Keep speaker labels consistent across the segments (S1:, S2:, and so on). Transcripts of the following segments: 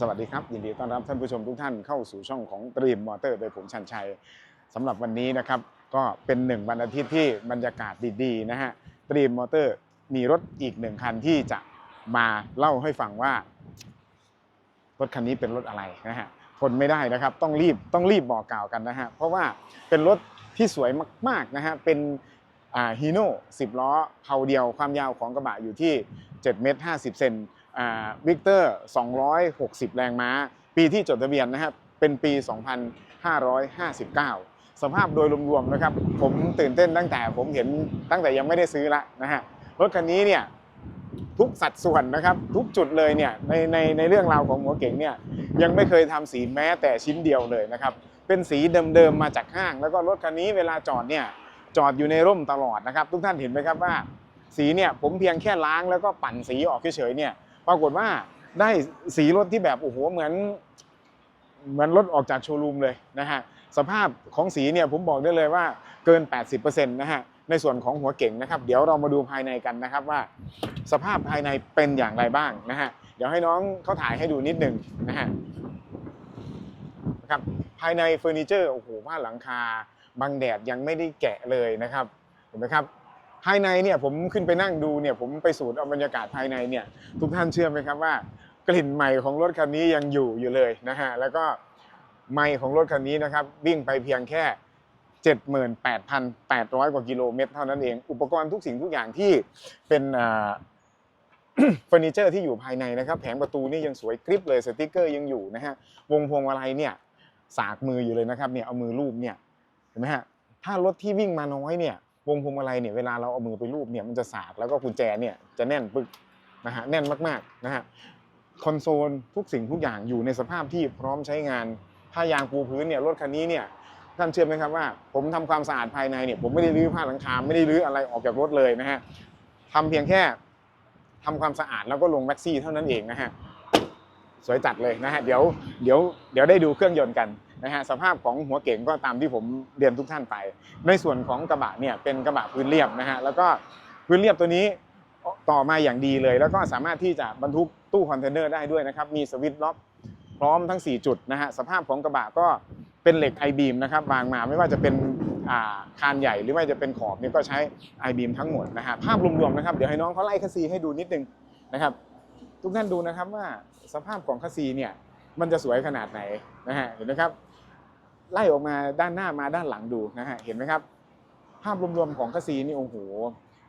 S1: สวัสดีครับ ยินดีต้อนรับท่านผู้ชมทุกท่านเข้าสู่ช่องของตรีมมอเตอร์โดยผมชันชัยสำหรับวันนี้นะครับ ก็เป็นหนึ่งวันอาทิตย์ที่บรรยากาศดีๆนะฮะตรีมมอเตอร์มีรถอีกหนึ่งคันที่จะมาเล่าให้ฟังว่า รถคันนี้เป็นรถอะไรนะฮะทนไม่ได้นะครับ ต้องรีบต้องรีบบอกกล่าวกันนะฮะเพราะว่าเป็นรถที่สวยมากๆนะฮะเป็นฮีโน่10ล้อเผาเดียวความยาวของกระบะอยู่ที่7เมตร50เซน วิกเตอร์ 260 แรงม้า ปีที่จดทะเบียนนะครับ เป็นปี 2559 สภาพโดยรวมๆนะครับ ผมตื่นเต้นตั้งแต่ผมเห็นตั้งแต่ยังไม่ได้ซื้อละนะฮะ รถคันนี้เนี่ยทุกสัดส่วนนะครับทุกจุดเลยเนี่ยในในในเรื่องราวของหัวเก๋งเนี่ยยังไม่เคยทำสีแม้แต่ชิ้นเดียวเลยนะครับเป็นสีเดิมๆมาจากห้าง แล้วก็รถคันนี้เวลาจอดเนี่ยจอดอยู่ในร่มตลอดนะครับ ทุกท่านเห็นไหมครับว่า สีเนี่ยผมเพียงแค่ล้างแล้วก็ปั่นสีออกเฉยๆเนี่ย ปรากฏว่าได้สีรถที่แบบโอ้โหเหมือนเหมือนรถออกจากโชว์รูมเลยนะฮะสภาพของสีเนี่ยผมบอกได้เลยว่าเกิน 80%นะฮะในส่วนของหัวเก่งนะครับ เดี๋ยวเรามาดูภายในกันนะครับว่า สภาพภายในเป็นอย่างไรบ้างนะฮะเดี๋ยวให้น้องเขาถ่ายให้ดูนิดหนึ่งนะฮะนะครับภายในเฟอร์นิเจอร์โอ้โหว่าหลังคาบังแดดยังไม่ได้แกะเลยนะครับเห็นไหมครับ ภายในเนี่ยผมขึ้นไปนั่งดูเนี่ยผมไปสูดเอาบรรยากาศภายในเนี่ยทุกท่านเชื่อไหมครับว่ากลิ่นใหม่ของรถคันนี้ยังอยู่อยู่เลยนะฮะแล้วก็ไมค์ของรถคันนี้นะครับวิ่งไปเพียงแค่ 78,800 กว่ากิโลเมตรเท่านั้นเอง อุปกรณ์ทุกสิ่งทุกอย่างที่เป็นเฟอร์นิเจอร์ที่อยู่ภายในนะครับ แผงประตูนี่ยังสวยกริบเลยสติกเกอร์ยังอยู่นะฮะวงพวงมาลัยเนี่ยสากมืออยู่เลยนะครับเนี่ยเอามือลูบเนี่ยเห็นไหมฮะถ้ารถที่วิ่งมาน้อยเนี่ย วงพวงมาลัยเนี่ยเวลาเราเอามือไปลูบเนี่ยมันจะสากแล้วก็กุญแจเนี่ยจะแน่นปึกนะฮะแน่นมากๆนะฮะคอนโซลทุกสิ่งทุกอย่างอยู่ในสภาพที่พร้อมใช้งานผ้ายางปูพื้นเนี่ยรถคันนี้เนี่ยท่านเชื่อไหมครับว่าผมทำความสะอาดภายในเนี่ยผมไม่ได้รื้อผ้าหลังคาไม่ได้รื้ออะไรออกจากรถเลยนะฮะทำเพียงแค่ทำความสะอาดแล้วก็ลงแม็กซี่เท่านั้นเองนะฮะสวยจัดเลยนะฮะเดี๋ยวเดี๋ยวเดี๋ยวได้ดูเครื่องยนต์กัน นะฮะสภาพของหัวเก๋งก็ตามที่ผมเรียนทุกท่านไป ในส่วนของกระบะเนี่ยเป็นกระบะพื้นเรียบนะฮะแล้วก็พื้นเรียบตัวนี้ต่อมาอย่างดีเลย แล้วก็สามารถที่จะบรรทุกตู้คอนเทนเนอร์ได้ด้วยนะครับมีสวิตช์ล็อกพร้อมทั้ง 4 จุดนะฮะสภาพของกระบะก็เป็นเหล็กไอบีมนะครับวางมาไม่ว่าจะเป็นคานใหญ่หรือไม่จะเป็นขอบเนี่ยก็ใช้ไอบีมทั้งหมดนะฮะภาพรวมๆนะครับเดี๋ยวให้น้องเขาไล่คัสซีให้ดูนิดนึงนะครับทุกท่านดูนะครับว่าสภาพของคัสซีเนี่ยมันจะสวยขนาดไหนนะฮะเห็นไหมครับ ไล่ออกมาด้านหน้ามาด้านหลังดูนะฮะเห็นไหมครับ ภาพรวมๆของคัสซีนี่โอ้โห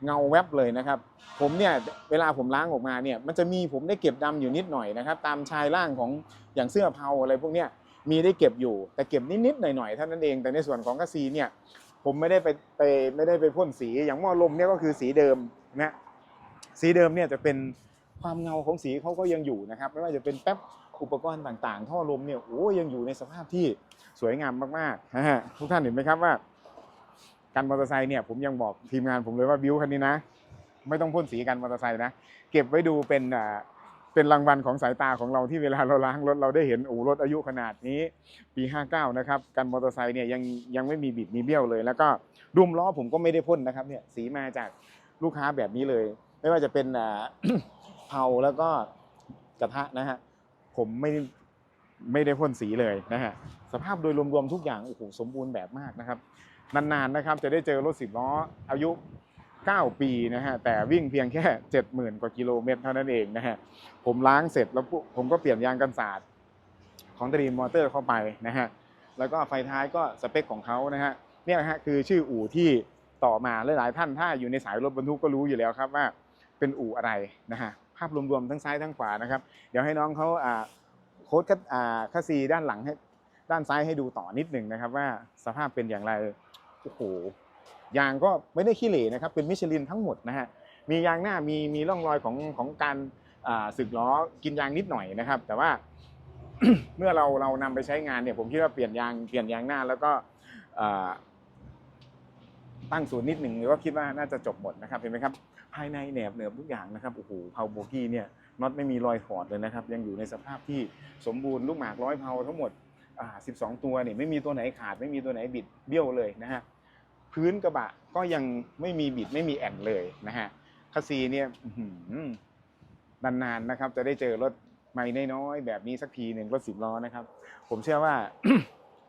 S1: เงาแวบเลยนะครับ ผมเนี่ยเวลาผมล้างออกมาเนี่ยมันจะมีผมได้เก็บดำอยู่นิดหน่อยนะครับ ตามชายล่างของอย่างเสื้อเผาอะไรพวกเนี้ยมีได้เก็บอยู่แต่เก็บนิดๆหน่อยๆเท่านั้นเองแต่ในส่วนของคัสซีเนี่ยผมไม่ได้ไปไปไม่ได้ไปพ่นสีอย่างหม้อลมเนี่ยก็คือสีเดิมนะสีเดิมเนี่ยจะเป็นความเงาของสีเขาก็ยังอยู่นะครับ ไม่ว่าจะเป็นแป๊บ อุปกรณ์ต่างๆ ท่อลมเนี่ยโอ้ยังอยู่ในสภาพที่สวยงามมากๆฮะทุกท่านเห็นไหมครับว่าการมอเตอร์ไซค์เนี่ยผมยังบอกทีมงานผมเลยว่าบิวคันนี้นะ ไม่ต้องพ่นสีกันมอเตอร์ไซค์นะ เก็บไว้ดูเป็นเป็นรางวัลของสายตาของเราที่เวลาเราล้างรถเราได้เห็นโอ้รถอายุขนาดนี้ปี 59 นะครับกันมอเตอร์ไซค์เนี่ยยังยังไม่มีบิดมีเบี้ยวเลย แล้วก็ดุมล้อผมก็ไม่ได้พ่นนะครับเนี่ยสีมาจากลูกค้าแบบนี้เลย ไม่ว่าจะเป็นเผาแล้วก็กระทะนะฮะ ผมไม่ไม่ได้พ่นสีเลยนะฮะสภาพโดยรวมๆทุกอย่างโอ้โหสมบูรณ์แบบมากนะครับ นานๆนะครับจะได้เจอรถสิบล้ออายุ 9 ปีนะฮะแต่วิ่งเพียงแค่ 70,000 กว่ากิโลเมตรเท่านั้นเองนะฮะผมล้างเสร็จแล้วผมก็เปลี่ยนยางกันศาสตร์ของตรีมมอเตอร์เข้าไปนะฮะแล้วก็ไฟท้ายก็สเปคของเขานะฮะเนี่ยฮะคือชื่ออู่ที่ต่อมาหลายๆท่านถ้าอยู่ในสายรถบรรทุกก็รู้อยู่แล้วครับว่าเป็นอู่อะไรนะฮะ ภาพรวมๆทั้งซ้ายทั้งขวานะครับ เดี๋ยวให้น้องเขาโค้ดคัสซีด้านหลังให้ด้านซ้ายให้ดูต่อนิดหนึ่งนะครับ ว่าสภาพเป็นอย่างไรโอ้โหยางก็ไม่ได้ขี้เหร่นะครับ เป็นมิชลินทั้งหมดนะฮะมียางหน้ามีมีร่องรอยของของการสึกล้อกินยางนิดหน่อยนะครับ แต่ว่าเมื่อเราเรานำไปใช้งานเนี่ยผมคิดว่าเปลี่ยนยางเปลี่ยนยางหน้าแล้วก็ตั้งศูนย์นิดหนึ่งหรือว่าคิดว่าน่าจะจบหมดนะครับเห็นไหมครับ ภายในแหนบเหนือทุกอย่างนะครับโอ้โหเพาโบกี้เนี่ยน็อตไม่มีรอยถอดเลยนะครับ ยังอยู่ในสภาพที่สมบูรณ์ลูกหมากร้อยเพาทั้งหมดอ่า12 ตัวเนี่ยไม่มีตัวไหนขาดไม่มีตัวไหนบิดเบี้ยวเลยนะฮะพื้นกระบะก็ยังไม่มีบิดไม่มีแอนเลยนะฮะคัสซีเนี่ยนานๆนะครับ จะได้เจอรถไม่น้อยๆแบบนี้สักทีหนึ่งรถสิบล้อนะครับ ผมเชื่อว่า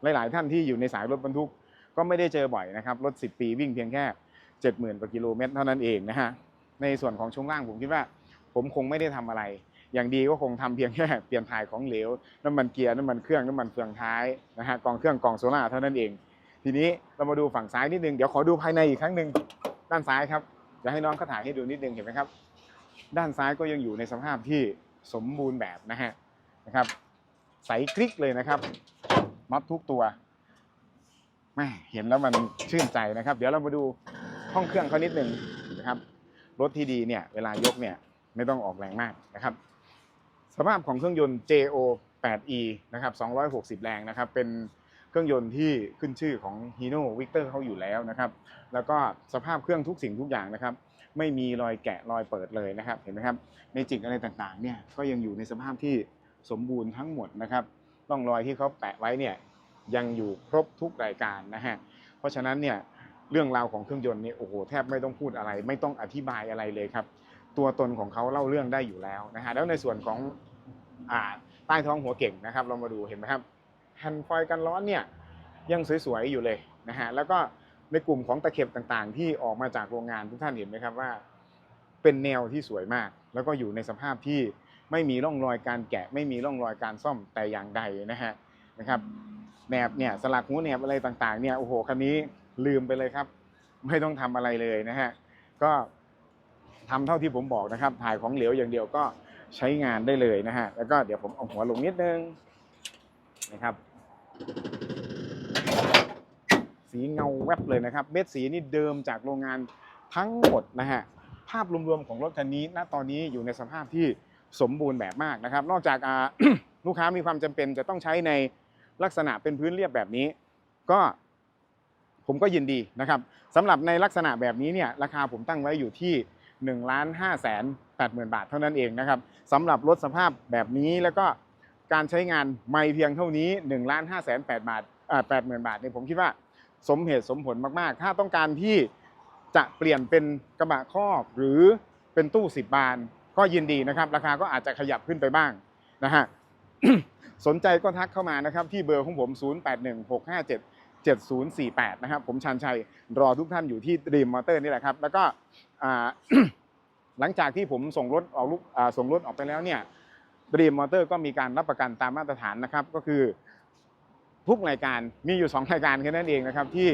S1: หลายๆท่านที่อยู่ในสายรถบรรทุกก็ไม่ได้เจอบ่อยนะครับ รถ 10 ปีวิ่งเพียงแค่ 70,000กว่ากิโลเมตรเท่านั้นเองนะฮะ ในส่วนของช่วงล่างผมคิดว่า ผมคงไม่ได้ทำอะไร อย่างดีก็คงทำเพียงแค่เปลี่ยนถ่ายของเหลวน้ำมันเกียร์น้ำมันเครื่องน้ำมันเฟืองท้ายนะฮะกองเครื่องกองโซล่าเท่านั้นเอง ทีนี้เรามาดูฝั่งซ้ายนิดนึงเดี๋ยวขอดูภายในอีกครั้งหนึ่งด้านซ้ายครับจะให้น้องเขาถ่ายให้ดูนิดนึงเห็นไหมครับ ด้านซ้ายก็ยังอยู่ในสภาพที่สมบูรณ์แบบนะฮะนะครับใสกริกเลยนะครับน็อตทุกตัวแม่เห็นแล้วมันชื่นใจนะครับ เดี๋ยวเรามาดูห้องเครื่องเขานิดหนึ่งนะครับ รถที่ดีเนี่ยเวลายกเนี่ยไม่ต้องออกแรงมากนะครับ สภาพของเครื่องยนต์ JO 8E นะครับ 260 แรงนะครับ เป็นเครื่องยนต์ที่ขึ้นชื่อของ Hino Victor เขาอยู่แล้วนะครับ แล้วก็สภาพเครื่องทุกสิ่งทุกอย่างนะครับ ไม่มีรอยแกะรอยเปิดเลยนะครับ เห็นไหมครับในจิกอะไรต่างๆ เนี่ยก็ยังอยู่ในสภาพที่สมบูรณ์ทั้งหมดนะครับร่องรอยที่เขาแปะไว้เนี่ยยังอยู่ครบทุกรายการนะฮะ เพราะฉะนั้นเนี่ย เรื่องราวของเครื่องยนต์นี่โอ้โหแทบไม่ต้องพูดอะไร ไม่ต้องอธิบายอะไรเลยครับ ตัวตนของเขาเล่าเรื่องได้อยู่แล้วนะฮะแล้วในส่วนของอ่าใต้ท้องหัวเก่งนะครับ เรามาดูเห็นไหมครับแฮนด์ฟอยกันร้อนเนี่ยยังสวยๆอยู่เลยนะฮะแล้วก็ในกลุ่มของตะเข็บต่างๆ ที่ออกมาจากโรงงานทุกท่านเห็นไหมครับว่า เป็นแนวที่สวยมาก แล้วก็อยู่ในสภาพที่ไม่มีร่องรอยการแกะ ไม่มีร่องรอยการซ่อมแต่อย่างใดนะฮะนะครับแหนบเนี่ยสลักหูแหนบอะไรต่างๆเนี่ยโอ้โหคันนี้ ลืมไปเลยครับ ไม่ต้องทำอะไรเลยนะฮะก็ทำเท่าที่ผมบอกนะครับ ถ่ายของเหลวอย่างเดียวก็ใช้งานได้เลยนะฮะแล้วก็เดี๋ยวผมเอาหัวลงนิดนึงนะครับ สีเงาแวบเลยนะครับ เม็ดสีนี่เดิมจากโรงงานทั้งหมดนะฮะภาพรวมๆของรถคันนี้ณตอนนี้อยู่ในสภาพที่สมบูรณ์แบบมากนะครับ นอกจากลูกค้ามีความจำเป็นจะต้องใช้ในลักษณะเป็นพื้นเรียบแบบนี้ ก็ ผมก็ยินดีนะครับสำหรับในลักษณะแบบนี้เนี่ยราคาผมตั้งไว้อยู่ที่1นึ่งล้านห้าแสนแปดหมื่นบาทเท่านั้นเองนะครับสำหรับรถสภาพแบบนี้แล้วก็การใช้งานไม่เพียงเท่านี้1นึ่งล้านห้าแสนแปดบาทแปดหมื่นบาทเนี่ยผมคิดว่าสมเหตุสมผลมาก ๆ ถ้าต้องการที่จะเปลี่ยนเป็นกระบะครอบหรือเป็นตู้10บานก็ยินดีนะครับ ราคาก็อาจจะขยับขึ้นไปบ้างนะฮะสนใจก็ทักเข้ามานะครับที่เบอร์ของผม 7048 นะครับ ผมชันชัยรอทุกท่านอยู่ที่ด e มมอเตอร์นี่แหละครับ แล้วก็หลังจากที่ผมส่งรถออกลูกส่งรถออกไปแล้วเนี่ยด e มมอเตอร์ก็มีการรับประกันตามมาตรฐานนะครับ ก็คือทุกรายการมีอยู่ 2 รายการแค่นั้นเองนะครับ ที่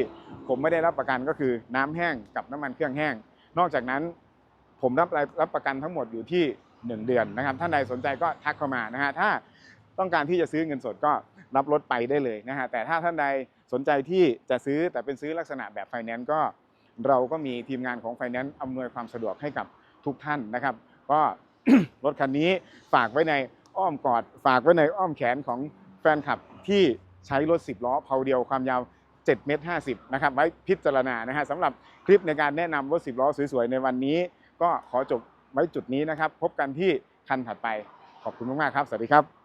S1: ผมไม่ได้รับประกันก็คือน้ำแห้งกับน้ำมันเครื่องแห้ง นอกจากนั้นผมรับรับประกันทั้งหมดอยู่ที่ 1 เดือนนะครับ ท่านใดสนใจก็ทักเข้ามานะฮะถ้า ต้องการที่จะซื้อเงินสดก็รับรถไปได้เลยนะฮะแต่ถ้าท่านใดสนใจที่จะซื้อแต่เป็นซื้อลักษณะแบบไฟแนนซ์ก็เราก็มีทีมงานของไฟแนนซ์อำนวยความสะดวกให้กับทุกท่านนะครับ ก็รถคันนี้ฝากไว้ในอ้อมกอด ฝากไว้ในอ้อมแขนของแฟนคลับที่ใช้รถ 10 ล้อเพาเดียวความยาว 7 เมตร 50 นะครับ ไว้พิจารณานะฮะสำหรับคลิปในการแนะนำรถ 10 ล้อสวยๆ ในวันนี้ ก็ขอจบไว้จุดนี้นะครับ พบกันที่คันถัดไป ขอบคุณมากๆครับ สวัสดีครับ